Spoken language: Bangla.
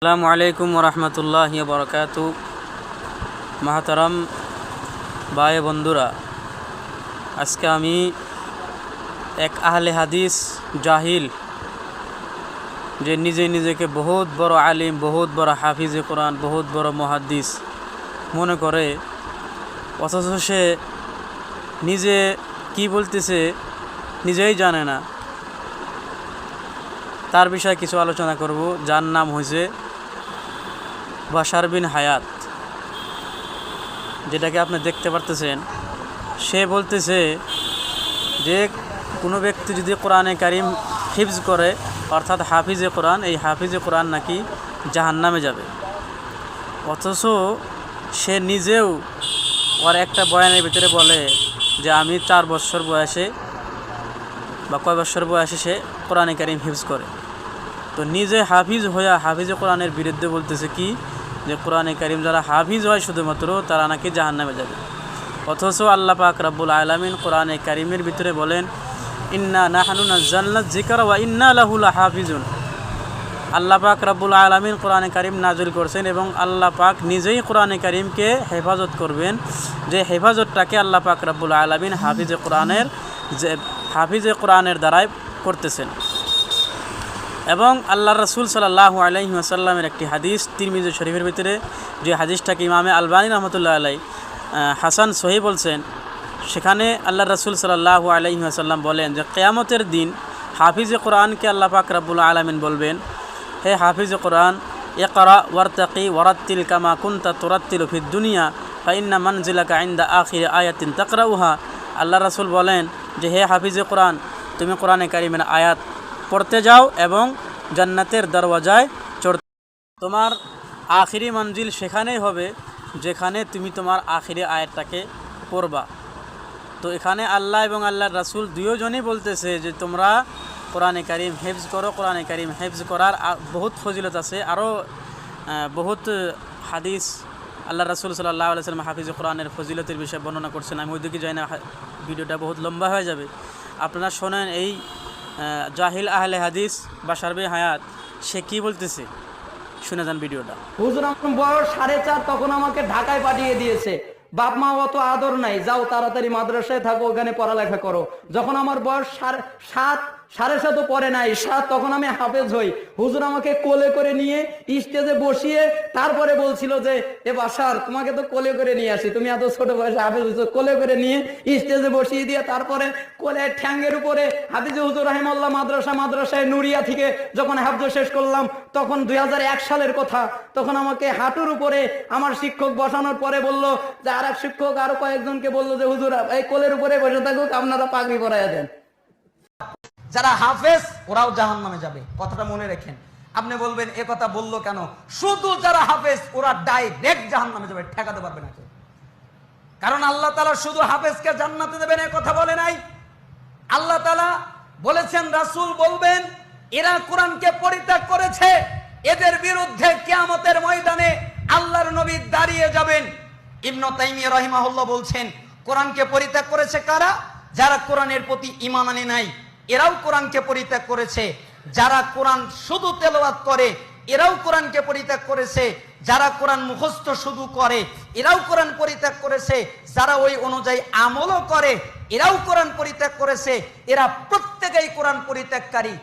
আসসালামু আলাইকুম রহমতুল্লাহ বরকাত মাহাতারাম ভাই বন্ধুরা, আজকে আমি এক আহলে হাদিস জাহিল, যে নিজে নিজেকে বহুত বড় আলিম, বহুত বড় হাফিজে কোরআন, বহুত বড় মহাদ্দিস মনে করে, অথচ সে নিজে কি বলতেছে নিজেই জানে না। তার বিষয়ে কিছু আলোচনা করব, যার নাম হয়েছে বাশার বিন হায়াত, যেটাকে আপনি দেখতে পারতেছেন, সে বলতেছে যে কোনো ব্যক্তি যদি কোরআনে কারিম হিফজ করে, অর্থাৎ হাফিজে কোরআন, এই হাফিজে কোরআন নাকি জাহান্নামে যাবে। অথচ সে নিজেও ওর একটা বয়ানের ভিতরে বলে যে আমি চার বছর বয়সে বা কয় বছর বয়সে সে কোরআনে কারিম হিফজ করে। তো নিজে হাফিজ হইয়া হাফিজে কোরআনের বিরুদ্ধে বলতেছে কি যে কোরআনে কারিম যারা হাফিজ হয় শুধুমাত্র, তারা নাকি জাহান নামে যাবে। অথচ আল্লাহ পাক রাব্বুল আলমিন কোরআনে কারিমের ভিতরে বলেন, ইন্না নাহানু নাজ্জালনা জিকার ওয়া ইন্না লাহুল হাফিজুন আল্লাহ পাক রাব্বুল আলমিন কোরআনে কারিম নাজিল করছেন এবং আল্লাহ পাক নিজেই কোরআনে কারিমকে হেফাজত করবেন, যে হেফাজতটাকে আল্লাহ পাক রাব্বুল আলমিন হাফিজে কোরআনের যে, হাফিজে কোরআনের দ্বারাই করতেছেন। এবং আল্লাহ রসুল সাল্লাহ আলাইহি আসাল্লামের একটি হাদিস তিরমিজু শরীফের ভিতরে, যে হাদিসটাকে ইমামে আলবানী রহমতুল্লাহ আলাই হাসান সহি বলছেন, সেখানে আল্লাহ রসুল সাল্লাহ আলাইহি আসাল্লাম বলেন যে, কেয়ামতের দিন হাফিজে কোরআনকে আল্লাহ পাক রাব্বুল আলমিন বলবেন, হে হাফিজে কোরআন এ একরা ওয়ারতাকি ওয়ারাত্তিল কামা কুন্তা তোরাত্তিল ফিদ দুনিয়া ফাইন্না মনজিলাকা আইন্দা আখির আয়াতিন তাকরাউহা। আল্লাহ রসুল বলেন যে, হে হাফিজে কোরআন, তুমি কোরআনে কারিমের আয়াত পড়তে যাও এবং জান্নাতের দরওয়াজায় চড়তে তোমার আখিরি মঞ্জিল সেখানেই হবে, যেখানে তুমি তোমার আখিরি আয়াতটাকে পড়বা। তো এখানে আল্লাহ এবং আল্লাহ রাসুল দুজনই বলতেছে যে তোমরা কোরআনে কারিম হেফজ করো। কোরআনে কারিম হেফজ করার বহুত ফজিলত আছে। আরও বহুত হাদিস আল্লাহ রাসুল সাল্লাহ আলাইসালাম হাফিজ কোরআনের ফজিলতের বিষয়ে বর্ণনা করছেন। আমি ওইদিকে যাই না ভিডিওটা বহুত লম্বা হয়ে যাবে। আপনারা শোনেন এই জাহিল আহলে হাদিস বা সার্বে হায়াত, সে কি বলতেছে? শুনে যান ভিডিওটা। হুজুর আমার বয়স সাড়ে চার, তখন আমাকে ঢাকায় পাঠিয়ে দিয়েছে। বাপ মা অত আদর নাই, যাও তাড়াতাড়ি মাদ্রাসায় থাকো, ওখানে পড়ালেখা করো। যখন আমার বয়স সাত সাড়ে সাতও পরে নাই, সাত তখন আমি হাফেজ হই। হুজুর আমাকে কোলে করে নিয়ে স্টেজে বসিয়ে তারপরে বলছিল যে, এ বাসার, তোমাকে তো কোলে করে নিয়ে আসি, তুমি এত ছোট বয়সে হাফেজ হয়েছো, কোলে করে নিয়ে স্টেজে বসিয়ে দিয়ে তারপরে কোলে ঠ্যাঙ্গের উপরে হাফিজ হুজুর রাহিমাল্লাহ মাদ্রাসা, মাদ্রাসায় নুরিয়া থেকে যখন হাফজ শেষ করলাম, তখন দুই হাজার এক সালের কথা। তখন আমাকে হাঁটুর উপরে আমার শিক্ষক বসানোর পরে বলল যে আর শিক্ষক আরও কয়েকজনকে বলল যে, হুজুর, এই কোলের উপরে বসে থাকুক, আপনারা পাগড়ি পরাইয়া দেন। যারা হাফেজ, ওরাও জাহান নামে যাবে। কথাটা মনে রেখেন। আপনি বলবেন, এ কথা বলল কেন? শুধু যারা হাফেজ, ওরা ডাইরেক্ট জাহান নামে যাবে, ঠেকাতে পারবে না কারণ আল্লাহ তালা শুধু হাফেজকে জান্নাতে দেবেন, এ কথা বলে নাই। আল্লাহ তালা বলেছেন, রাসূল বলবেন, এরা কোরআনকে পরিত্যাগ করেছে, এদের বিরুদ্ধে কেয়ামতের ময়দানে আল্লাহর নবী দাঁড়িয়ে যাবেন। ইবনু তাইমিয়া রহিমাহুল্লাহ বলছেন, কোরআনকে পরিত্যাগ করেছে কারা? যারা কোরআনের প্রতি ঈমান আনে নাই। এরাও কোরআনকে পরিত্যাগ করেছে। যারা কোরআন শুধু তেলাওয়াত করে, এরাও কোরআনকে পরিত্যাগ করেছে। যারা কোরআন মুখস্থ শুধু করে, এরাও কোরআন পরিত্যাগ করেছে। যারা ওই অনুযায়ী আমলও করে, এরাও কোরআন পরিত্যাগ করেছে। এরা প্রত্যেকেই কোরআন পরিত্যাগকারী।